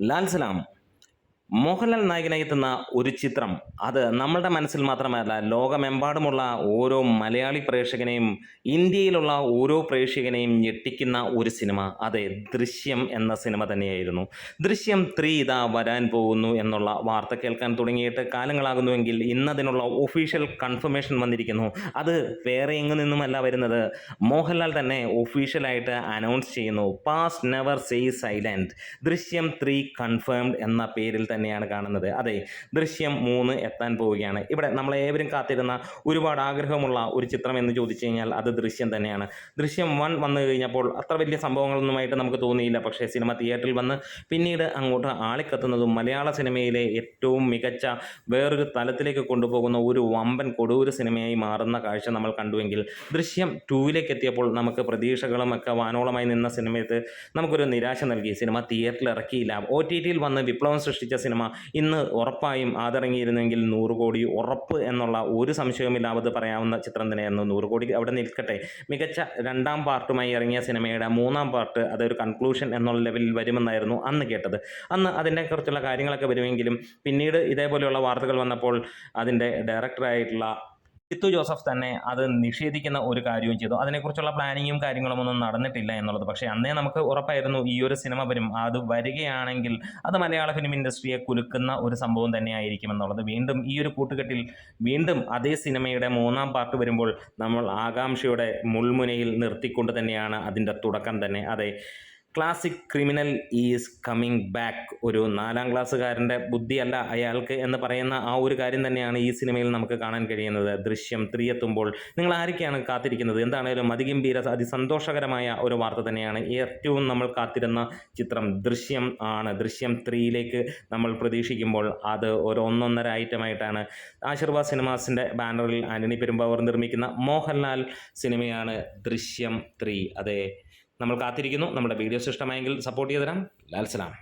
લાલ સલામ മോഹൻലാൽ നായകനായി എത്തുന്ന ഒരു ചിത്രം. അത് നമ്മളുടെ മനസ്സിൽ മാത്രമല്ല ലോകമെമ്പാടുമുള്ള ഓരോ മലയാളി പ്രേക്ഷകനെയും ഇന്ത്യയിലുള്ള ഓരോ പ്രേക്ഷകനെയും ഞെട്ടിക്കുന്ന ഒരു സിനിമ. അതെ ദൃശ്യം എന്ന സിനിമ തന്നെയായിരുന്നു. ദൃശ്യം ത്രീ ഇതാ വരാൻ പോകുന്നു എന്നുള്ള വാർത്ത കേൾക്കാൻ തുടങ്ങിയിട്ട് കാലങ്ങളാകുന്നുവെങ്കിൽ ഇന്നതിനുള്ള ഒഫീഷ്യൽ കൺഫർമേഷൻ വന്നിരിക്കുന്നു. അത് വേറെ എങ്ങു നിന്നുമല്ല വരുന്നത്. മോഹൻലാൽ തന്നെ ഒഫീഷ്യലായിട്ട് അനൗൺസ് ചെയ്യുന്നു past never say silent Drishyam three confirmed എന്ന പേരിൽ തന്നെയാണ് കാണുന്നത്. അതെ ദൃശ്യം മൂന്ന് എത്താൻ പോവുകയാണ്. ഇവിടെ നമ്മൾ നമ്മളേവരും കാത്തിരുന്ന ഒരുപാട് ആഗ്രഹമുള്ള ഒരു ചിത്രം എന്ന് ചോദിച്ചു കഴിഞ്ഞാൽ അത് ദൃശ്യം തന്നെയാണ്. ദൃശ്യം വൺ വന്നു കഴിഞ്ഞപ്പോൾ അത്ര വലിയ സംഭവങ്ങളൊന്നുമായിട്ട് നമുക്ക് തോന്നിയില്ല. പക്ഷേ സിനിമ തിയേറ്ററിൽ വന്ന് പിന്നീട് അങ്ങോട്ട് ആളിക്കത്തുന്നതും മലയാള സിനിമയിലെ ഏറ്റവും മികച്ച വേറൊരു തലത്തിലേക്ക് കൊണ്ടുപോകുന്ന ഒരു വമ്പൻ കൊടൂര് സിനിമയായി മാറുന്ന കാഴ്ച നമ്മൾ കണ്ടുവെങ്കിൽ ദൃശ്യം ടൂവിലേക്ക് എത്തിയപ്പോൾ നമുക്ക് പ്രതീക്ഷകളും ഒക്കെ വാനോളമായി നിന്ന സിനിമയത്ത് നമുക്കൊരു നിരാശ നൽകി. സിനിമ തിയേറ്ററിൽ ഇറക്കിയില്ല. ഒ ടി ടിയിൽ വന്ന് വിപ്ലവം സൃഷ്ടിച്ച സിനിമ ഇന്ന് ഉറപ്പായും അതിറങ്ങിയിരുന്നെങ്കിൽ നൂറ് കോടി ഉറപ്പ് എന്നുള്ള ഒരു സംശയവുമില്ലാതെ പറയാവുന്ന ചിത്രം തന്നെയായിരുന്നു. നൂറ് കോടി അവിടെ നിൽക്കട്ടെ. മികച്ച രണ്ടാം പാർട്ടുമായി ഇറങ്ങിയ സിനിമയുടെ മൂന്നാം പാർട്ട് അതൊരു കൺക്ലൂഷൻ എന്നുള്ള ലെവലിൽ വരുമെന്നായിരുന്നു അന്ന് കേട്ടത്. അന്ന് അതിനെക്കുറിച്ചുള്ള കാര്യങ്ങളൊക്കെ വരുമെങ്കിലും പിന്നീട് ഇതേപോലെയുള്ള വാർത്തകൾ വന്നപ്പോൾ അതിന്റെ ഡയറക്ടറായിട്ടുള്ള ജിത്തു ജോസഫ് തന്നെ അത് നിഷേധിക്കുന്ന ഒരു കാര്യവും ചെയ്തു. അതിനെക്കുറിച്ചുള്ള പ്ലാനിങ്ങും കാര്യങ്ങളും ഒന്നും നടന്നിട്ടില്ല എന്നുള്ളത്. പക്ഷേ അന്നേ നമുക്ക് ഉറപ്പായിരുന്നു ഈ ഒരു സിനിമ വരും. അത് വരികയാണെങ്കിൽ അത് മലയാള ഫിലിം ഇൻഡസ്ട്രിയെ കുലുക്കുന്ന ഒരു സംഭവം തന്നെയായിരിക്കും എന്നുള്ളത്. വീണ്ടും ഈ ഒരു കൂട്ടുകെട്ടിൽ വീണ്ടും അതേ സിനിമയുടെ മൂന്നാം പാർട്ട് വരുമ്പോൾ നമ്മൾ ആകാംക്ഷയുടെ മുൾമുനയിൽ നിർത്തിക്കൊണ്ട് തന്നെയാണ് അതിന്റെ തുടക്കം തന്നെ. അതെ classic criminal is coming back ഒരു നാലാം ക്ലാസ്സുകാരന്റെ ബുദ്ധിയല്ല അയാൾക്ക് എന്ന് പറയുന്ന ആ ഒരു കാര്യം തന്നെയാണ് ഈ സിനിമയിൽ നമുക്ക് കാണാൻ കഴിയുന്നത്. ദൃശ്യം ത്രീയെത്തുമ്പോൾ നിങ്ങൾ ആരൊക്കെയാണ് കാത്തിരിക്കുന്നത്? എന്താണേലും അതിഗംഭീര അതിസന്തോഷകരമായ ഒരു വാർത്ത തന്നെയാണ് ഏറ്റവും നമ്മൾ കാത്തിരുന്ന ചിത്രം. ദൃശ്യം ആണ്. ദൃശ്യം ത്രീയിലേക്ക് നമ്മൾ പ്രതീക്ഷിക്കുമ്പോൾ അത് ഒരു ഒന്നൊന്നര ഐറ്റമായിട്ടാണ് ആശീർവാദ് സിനിമാസിന്റെ ബാനറിൽ ആന്റണി പെരുമ്പാവൂർ നിർമ്മിക്കുന്ന മോഹൻലാൽ സിനിമയാണ് ദൃശ്യം ത്രീ. അതെ നമ്മൾ കാത്തിരിക്കുന്നു. നമ്മുടെ വീഡിയോസ് ഇഷ്ടമായെങ്കിൽ സപ്പോർട്ട് ചെയ്ത് തരാം ലാൽ സലാം.